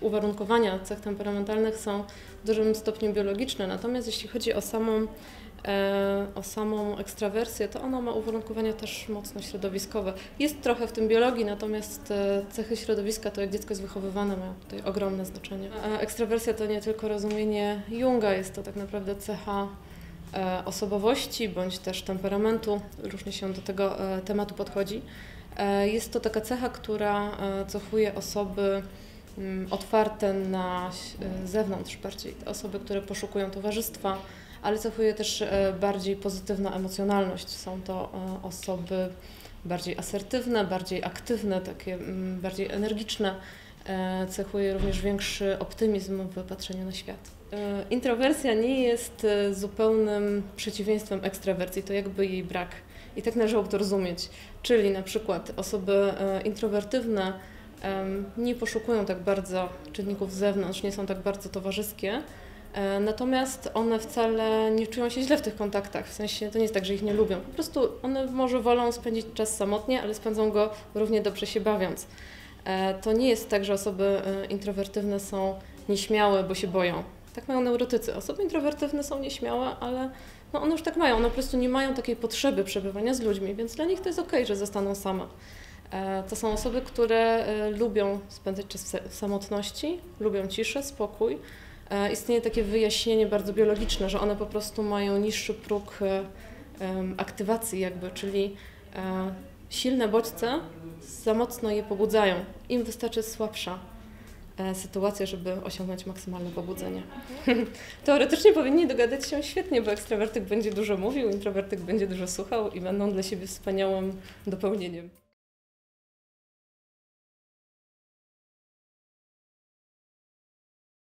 uwarunkowania cech temperamentalnych są w dużym stopniu biologiczne, natomiast jeśli chodzi o samą, e, o samą ekstrawersję, to ona ma uwarunkowania też mocno środowiskowe. Jest trochę w tym biologii, natomiast e, cechy środowiska, to jak dziecko jest wychowywane, mają tutaj ogromne znaczenie. A ekstrawersja to nie tylko rozumienie Junga, jest to tak naprawdę cecha e, osobowości bądź też temperamentu, różnie się do tego e, tematu podchodzi. E, Jest to taka cecha, która e, cechuje osoby otwarte na e, zewnątrz bardziej, osoby, które poszukują towarzystwa, ale cechuje też e, bardziej pozytywna emocjonalność. Są to e, osoby bardziej asertywne, bardziej aktywne, takie mm, bardziej energiczne. Cechuje również większy optymizm w patrzeniu na świat. Introwersja nie jest zupełnym przeciwieństwem ekstrawersji, to jakby jej brak. I tak należało to rozumieć. Czyli na przykład osoby introwertywne nie poszukują tak bardzo czynników z zewnątrz, nie są tak bardzo towarzyskie, e, natomiast one wcale nie czują się źle w tych kontaktach. W sensie to nie jest tak, że ich nie lubią. Po prostu one może wolą spędzić czas samotnie, ale spędzą go równie dobrze się bawiąc. E, To nie jest tak, że osoby e, introwertywne są nieśmiałe, bo się boją. Tak mają neurotycy. Osoby introwertywne są nieśmiałe, ale no one już tak mają. One po prostu nie mają takiej potrzeby przebywania z ludźmi, więc dla nich to jest okej, że zostaną same. E, To są osoby, które e, lubią spędzać czas w samotności, lubią ciszę, spokój. E, Istnieje takie wyjaśnienie bardzo biologiczne, że one po prostu mają niższy próg aktywacji jakby, czyli silne bodźce za mocno je pobudzają. Im wystarczy słabsza sytuacja, żeby osiągnąć maksymalne pobudzenie. Teoretycznie powinni dogadać się świetnie, bo ekstrawertyk będzie dużo mówił, introwertyk będzie dużo słuchał i będą dla siebie wspaniałym dopełnieniem.